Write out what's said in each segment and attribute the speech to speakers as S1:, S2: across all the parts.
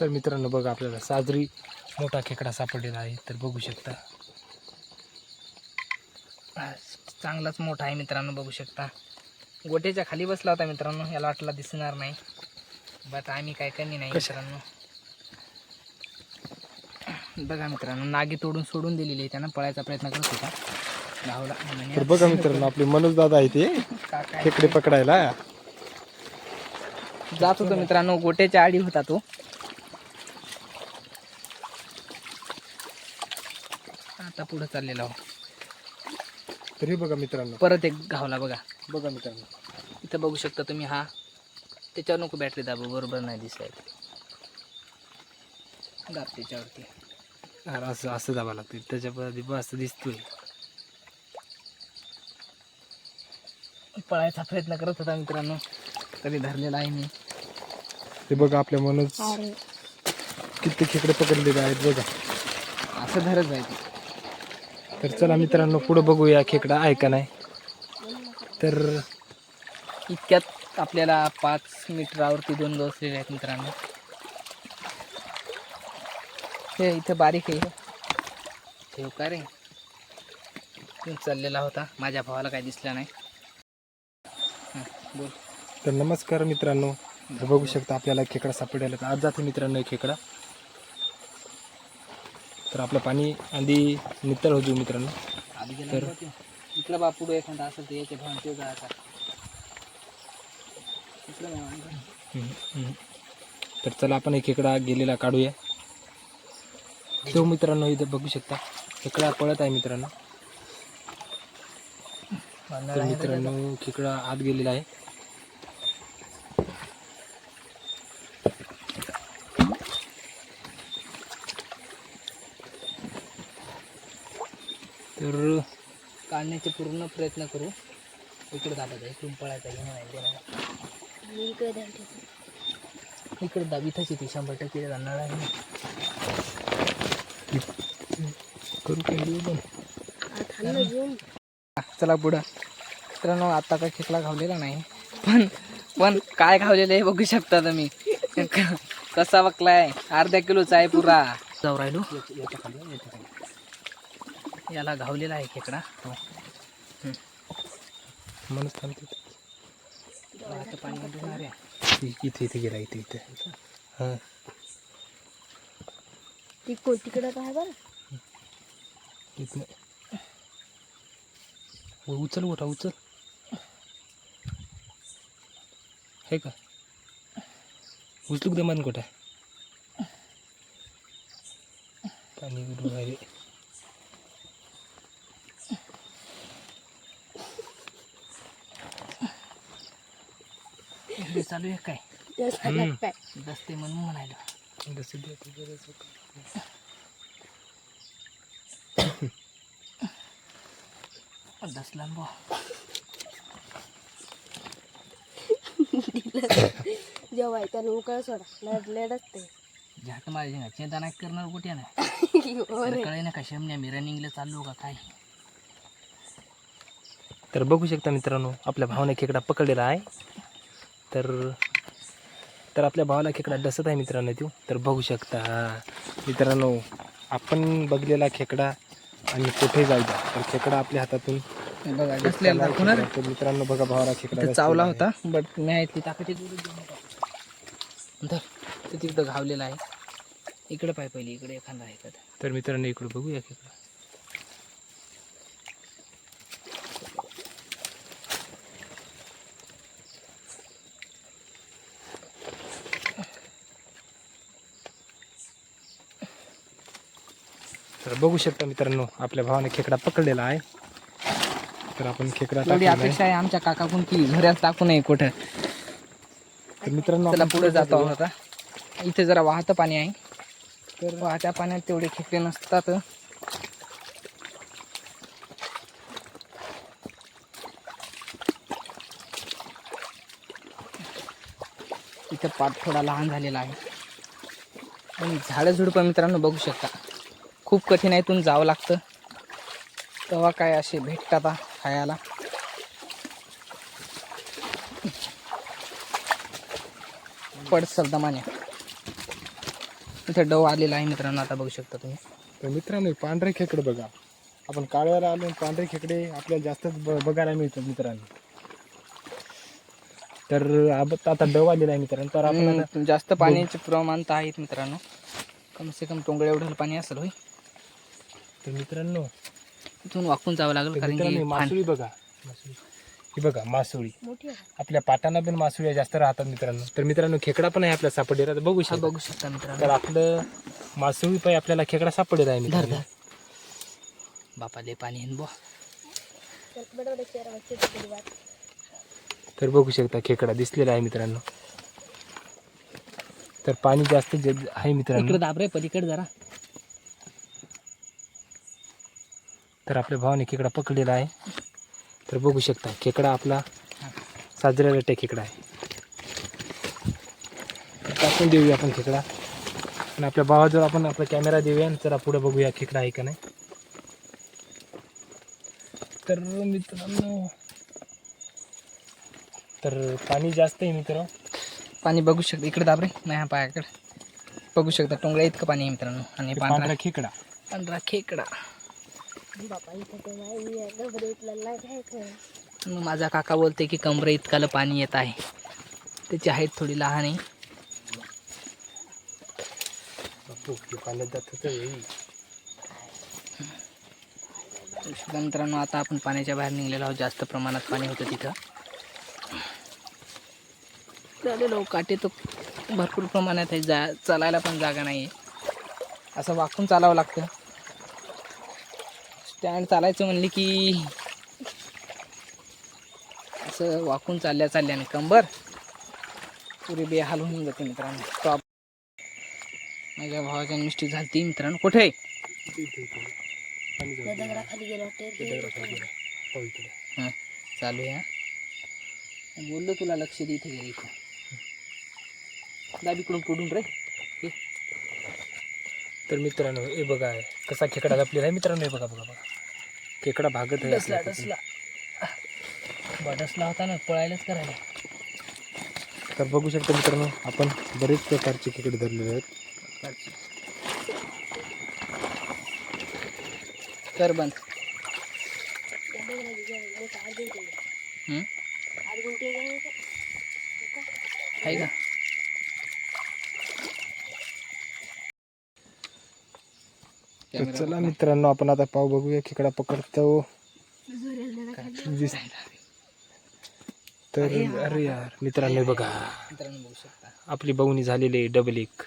S1: तर मित्रांनो बघा आपल्याला साजरी मोठा खेकडा सापडलेला आहे तर बघू शकता.
S2: चांगलाच मोठा आहे मित्रांनो बघू शकता. गोट्याच्या खाली बसला होता मित्रांनो याला वाटला दिसणार नाही. बट आम्ही काय कमी नाही मित्रांनो. बघा मित्रांनो नागी तोडून सोडून दिलेली आहे त्यानं पळायचा प्रयत्न करत होता. धावला
S1: तर बघा मित्रांनो आपले मनोज दादा आहे ते खेकडे पकडायला.
S2: जात होतो मित्रांनो गोट्याच्या आडी होता तो आता पुढे चाललेला हो
S1: तरी बघा मित्रांनो.
S2: परत एक घावला बघा.
S1: बघा मित्रांनो.
S2: इथं बघू शकता तुम्ही हा. त्याच्यावर नको बॅटरी दाबू बरोबर नाही दिसायला दाब त्याच्यावरती.
S1: अरे असं असं दाबा लागते त्याच्या असं दिसतोय.
S2: पळायचा प्रयत्न करत होता मित्रांनो. कधी धरलेला आहे मी.
S1: ते बघा आपल्या मनोज किती खेकडे पकडलेले आहेत बघा.
S2: असं धरत जायचं.
S1: तर चला मित्रांनो पुढे बघूया खेकडा आहे का नाही. तर
S2: इतक्यात आपल्याला पाच मीटरावरती दोन गवसलेले आहेत मित्रांनो. हे इथं बारीक आहे. ठेव का रे? चाललेला होता. माझ्या भावाला काही दिसला नाही. बोल.
S1: तर नमस्कार मित्रांनो. तर बघू शकता आपल्याला खेकडा सापडायला तर आज जाते मित्रांनो खेकडा. तर आपलं पाणी आधी नितळ होतो मित्रांनो. तर-.
S2: इकडं बा पुढे एखादा असेल तर याचे भावून तो जायचा.
S1: तर चला आपण एक खेकडा गेलेला काढूया. तो मित्रांनो इथं बघू शकता. खेकडा पळत आहे मित्रांनो. मित्रांनो खेकडा आत गेलेला आहे. तर.
S2: काढण्याचे पूर्ण प्रयत्न करू. इकडे दाबायचा इकडून पळायचा हे नाही ते नाही. इकडे दाबी तशी ती शंभर टक्के जाणार आहे.
S1: करू पण
S2: चला पुढं. मित्रांनो आता काय खेकला घावलेला नाही पण पण काय घावलेलं आहे बघू शकता तुम्ही. कसा बकलाय? अर्ध्या किलोचा आहे पुरा. जाऊ राहिलो. याला घावलेला आहे खेकडा. हो.
S1: म्हणून थांबते
S2: आता पाणी उडवणार आहे.
S1: इथे इथे गेला इथे इथे. हां.
S3: ती तिकडं काय बरं.
S1: उचल मोठा उचल. हे का? उचलूक दे मान कुठं पाणी उडून राहिले.
S2: इकडे चालू आहे काय?
S3: सगळ्यात काय?
S2: दसते म्हणून म्हणायला. दसला बो
S3: जेव्हा त्यानं उकळ सोडा. लढ असते
S2: झाट माझी ना चिंता नाही करणार कुठे ना?
S3: हो.
S2: कळे ना का शेमण्या मी रनिंगला चाललो का काय?
S1: तर बघू शकता मित्रांनो आपल्या भावाने खेकडा पकडलेला आहे. तर तर आपल्या भावाला खेकडा डसत आहे मित्रांनो तो. तर बघू शकता. मित्रांनो आपण बघलेला खेकडा आणि कुठे जायचा तर खेकडा आपल्या हातातून तर मित्रांनो बघा भावाला खेकडा
S2: चावला होता बट मी ताकद तिथं घावलेला आहे. इकडे पाय पहिली इकडे एखादा. आहे.
S1: तर मित्रांनो इकडे बघूया खेकडा. तर बघू शकता मित्रांनो आपल्या भावाने खेकडा पकडलेला आहे. तर आपण खेकडा
S2: एवढी
S1: टाकलेला आहे.
S2: अपेक्षा आहे. आमच्या काकाकून की घरात टाकू नये कुठं.
S1: तर मित्रांनो आपण
S2: पुढे जातो
S1: जाऊया.
S2: आता. इथे जरा वाहतं पाणी आहे. तर वाहत्या पाण्यात तेवढे खेकडे नसतात. इथं पाट थोडा लहान झालेला आहे. आणि झाडं झुडपं मित्रांनो बघू शकता. खूप कठीण आहे इथून जावं लागतं. तेव्हा काय असे भेटतात खायला? पड दमाने इथं डव आलेला आहे मित्रांनो आता बघू शकता तुम्ही.
S1: तर मित्रांनो पांढरे खेकडे बघा. आपण काळ्याला आलो पांढरे खेकडे आपल्याला जास्तच ब- बघायला मिळतात मित्रांनो. तर आता डव आलेला आहे मित्रांनो. तर आपण
S2: जास्त पाण्याचे प्रमाण तर आहेत मित्रांनो. कम से कम टोंगळे एवढं पाणी असेल होय.
S1: तर मित्रांनो
S2: इथून वाकून जावं लागेल कारण
S1: मित्रांनो
S2: की फान-
S1: मासुळी बघा. मासुळी. ही बघा मासुळी.
S3: मोठी आहे
S1: आपल्या पाटांना पण मासुळ्या जास्त राहतात मित्रांनो. तर मित्रांनो खेकडा पण आहे आपल्या सापडेला तर बघू
S2: हा
S1: शकता
S2: बघू शकता मित्रांनो.
S1: तर आपलं मासुळी पाय आपल्याला खेकडा सापडेला आहे
S2: धर
S1: मित्रांनो.
S2: धर. बापा लय पाणी आहे बुवा
S1: तर बघू शकता खेकडा दिसलेला आहे मित्रांनो. तर पाणी जास्त ज- आहे मित्रांनो.
S2: इकडे दाब रे पलीकडे जरा.
S1: तर आपल्या भावाने खेकडा पकडलेला आहे. तर बघू शकता खेकडा आपला साजऱ्या रट्ट्या खेकडा आहे टाकून देऊया आपण खेकडा. आणि आपल्या भावाजवळ आपण आपला कॅमेरा देऊया आणि जरा पुढे बघूया खेकडा आहे का नाही. तर मित्रांनो तर पाणी जास्त आहे मित्र.
S2: पाणी बघू शकता इकडे दाब रे नाही हा पायाकडे. बघू शकता टोंगळ्या इतकं पाणी आहे मित्रांनो. आणि
S1: पांढरा खेकडा.
S2: पांढरा खेकडा.
S3: बापा इथं ते नाही इथलं काय
S2: माझा काका बोलते की कमरे इतकालं पाणी येत आहे. त्याची हाईट थोडी लहान आहे.
S1: ते हे.
S2: मित्रांनो आता आपण पाण्याच्या बाहेर निघलेलो आहोत. जास्त प्रमाणात पाणी होतं तिथं. चालेलो काटे तर भरपूर प्रमाणात आहे. जा चालायला पण जागा नाही आहे असं वाकून चालावं लागतं. स्टँड चालायचं म्हणले की असं वाकून चालल्या चालल्याने कंबर पुरी बेहाल होऊन जाते मित्रांनो. टॉप माझ्या भावाच्या मिस्टेक झाली ती मित्रांनो कुठे. हां चालू आहे हा. बोललो तुला लक्ष दे इथे गेलं इथं. दाबीकडून पडून रे.
S1: तर मित्रांनो हे बघा कसा खेकडा लपलेला आहे. मित्रांनो हे बघा बघा बघा. खेकडा भागत आहे
S2: डसला डसला. बा डसला होता ना पळायलाच करायला.
S1: तर बघू शकता मित्रांनो आपण बरेच प्रकारचे खेकडे धरलेले आहेत.
S2: कर बंद.
S3: आहे का मोठा?
S2: आहे का
S1: तर चला मित्रांनो आपण आता पाव बघूया खेकडा पकडतो. तर अरे यार. मित्रांनो बघा.
S2: मित्रांनो बघू शकता.
S1: आपली बवणी झालेली आहे डबल एक.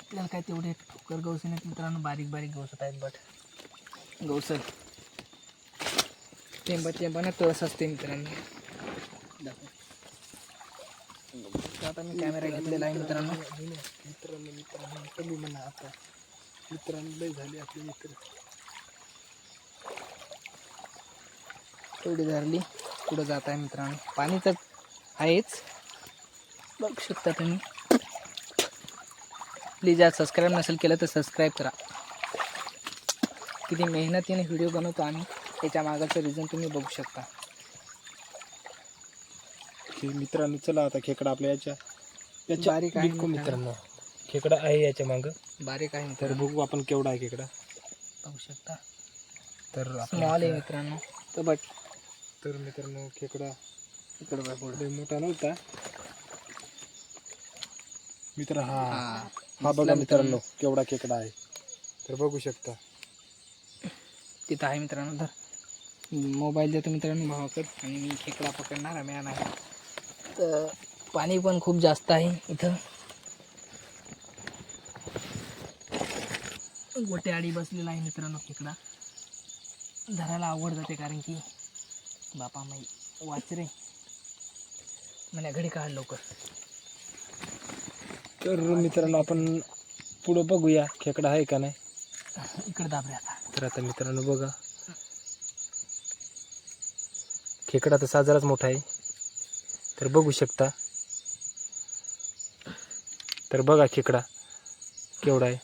S2: आपल्याला काय तेवढे ठोकर गवस नाहीत मित्रांनो बारीक बारीक गवसत आहेत बट गवसत टेंबा टेंबाने तळस असते मित्रांनो. दाखव. आता मी कॅमेरा घेतलेला आहे मित्रांनो.
S1: मित्रांनो मित्रांनो कमी म्हणा आता. मित्रांनो लय झाले आपले मित्र.
S2: तेवढी धरली पुढं जात आहे मित्रांनो. पाणी तर आहेच. बघू शकता तुम्ही. प्लीज आज सबस्क्राईब नसेल केलं तर सबस्क्राईब करा. किती मेहनतीने व्हिडिओ बनवतो आम्ही त्याच्या मागाचं रिझन तुम्ही बघू शकता.
S1: की मित्रांनो चला आता खेकडा आपल्या याच्या याच्या
S2: बारीक आहे
S1: बिलकुल मित्रांनो. खेकडा आहे याच्या मागं.
S2: बारीक आहे
S1: तर
S2: मित्रांनो
S1: बघू आपण केवढा आहे खेकडा.
S2: बघू शकता.
S1: तर आपण
S2: स्मॉल आहे मित्रांनो. तर बट
S1: तर मित्रांनो खेकडा
S2: इकडं बघ पुढं.
S1: लय मोठा नव्हता. मित्र हा.
S2: हा.
S1: हा बघा मित्रांनो. केवढा खेकडा आहे. तर बघू शकता.
S2: तिथं आहे मित्रांनो धर. मोबाईल देतो मित्रांनो भावाकडे. आणि मी खेकडा पकडणार आम्ही नाही तर पाणी पण खूप जास्त आहे इथं. गोटे आडी बसलेला आहे मित्रांनो खेकडा. धरायला आवड जाते कारण की बापा माई वाच रे. म्हणे घडी काढ लवकर.
S1: तर मित्रांनो आपण पुढं बघूया खेकडा आहे का नाही.
S2: इकडे दाबरे आता.
S1: तर आता मित्रांनो बघा. खेकडा तर साजराच मोठा आहे. तर बघू शकता. तर बघा खेकडा केवढा आहे.